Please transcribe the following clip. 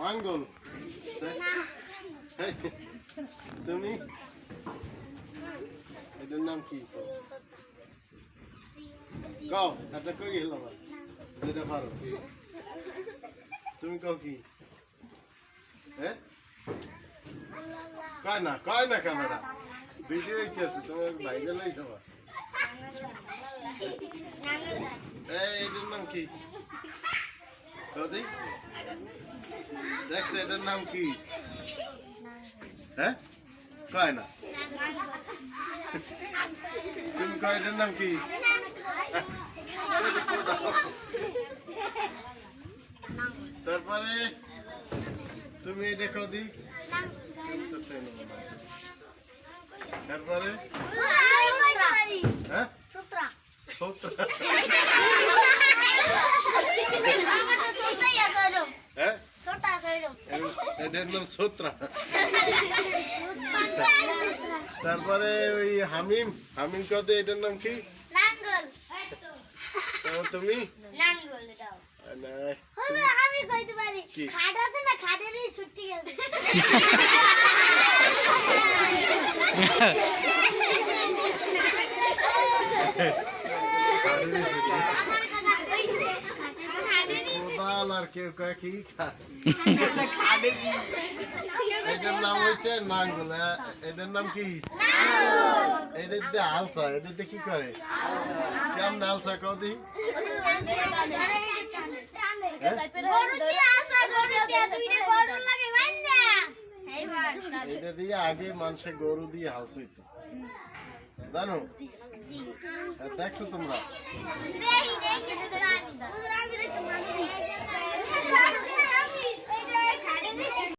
মাঙ্গল। তুমি? এটার নাম কি? কও এটা কই গেল যেটা পারো। তুমি কও কি? হ্যাঁ? কয় না কয় না ক্যামেরা? ভিডিও হইতেছে, তুমি বাইরে লই যাবা। এই, এটার নাম কি? কদি দেখছে এটার নাম কি হ্যাঁ কয় না তুমি কয় এটার নাম কি তারপরে তুমি দেখো দি তো চেনো না। তারপরে হ্যাঁ সৌত্রা হ্যাঁ এটার নাম সৌত্রা তারপরে ওই হামিম হামিম কদে এটার নাম কি? তুমি? না, আমি কইতে পারি কি? না খাটেরই ছুটি গেছে। কোদাল আর কেউ কয় কি খা এটার নাম হয়েছে নাঙ্গল? এটার নাম কি? এটা দিয়ে আলসা এটা দিয়ে কি করে? কেমন আলসা কদি এটা দিয়ে আগে মানুষের গরু দিয়ে হালস হইতো। জানো? দেখছ তোমরা?